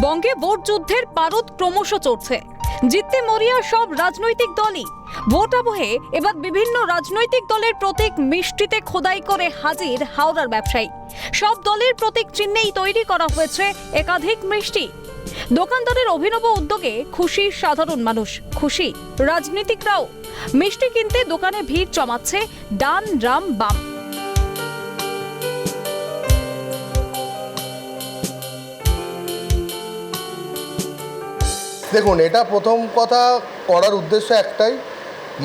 বঙ্গে ভোট যুদ্ধের পারদ ক্রমশ চড়ছে। জিততে মরিয়া সব রাজনৈতিক দলই। ভোট আবহে এবার বিভিন্ন রাজনৈতিক দলের প্রতীক মিষ্টিতে খোদাই করে হাজির হাওড়ার ব্যবসায়ী। সব দলের প্রতীক চিহ্নেই তৈরি করা হয়েছে একাধিক মিষ্টি। দোকানদারের অভিনব উদ্যোগে খুশি সাধারণ মানুষ। খুশি রাজনীতিকরাও। মিষ্টি কিনতে দোকানে ভিড় জমাচ্ছে ডান রাম বাম। দেখুন, এটা প্রথম কথা করার উদ্দেশ্য একটাই,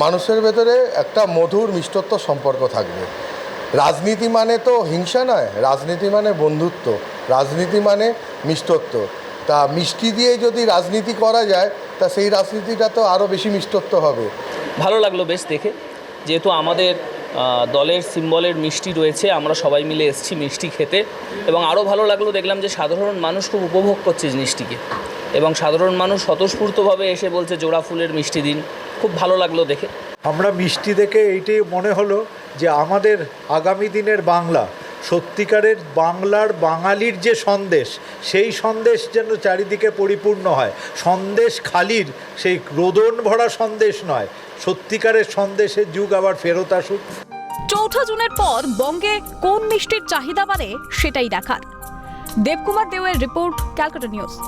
মানুষের ভেতরে একটা মধুর মিষ্টত্ব সম্পর্ক থাকবে। রাজনীতি মানে তো হিংসা নয়, রাজনীতি মানে বন্ধুত্ব, রাজনীতি মানে মিষ্টত্ব। তা মিষ্টি দিয়ে যদি রাজনীতি করা যায়, তা সেই রাজনীতিটা তো আরও বেশি মিষ্টত্ব হবে। ভালো লাগল বেশ দেখে। যেহেতু আমাদের দলের সিম্বলের মিষ্টি রয়েছে, আমরা সবাই মিলে এসেছি মিষ্টি খেতে। এবং আরও ভালো লাগল দেখলাম যে সাধারণ মানুষ খুব উপভোগ করছে জিনিসটিকে। এবং সাধারণ মানুষ স্বতঃস্ফূর্তভাবে এসে বলছে জোড়া ফুলের মিষ্টি দিন। খুব ভালো লাগল দেখে। আমরা মিষ্টি দেখে এইটাই মনে হলো যে আমাদের আগামী দিনের বাংলা সত্যিকারের বাংলার বাঙালির যে সন্দেশ সেই সন্দেশ যেন চারিদিকে পরিপূর্ণ হয়। সন্দেশ খালির সেই রোদন ভরা সন্দেশ নয়। সত্যিকারের সন্দেশের যুগ আবার ফেরত আসুক। চৌঠা জুনের পর বঙ্গে কোন মিষ্টির চাহিদা বাড়ে সেটাই দেখার। দেবকুমার দেওয়ের রিপোর্ট ক্যালকাটা নিউজ।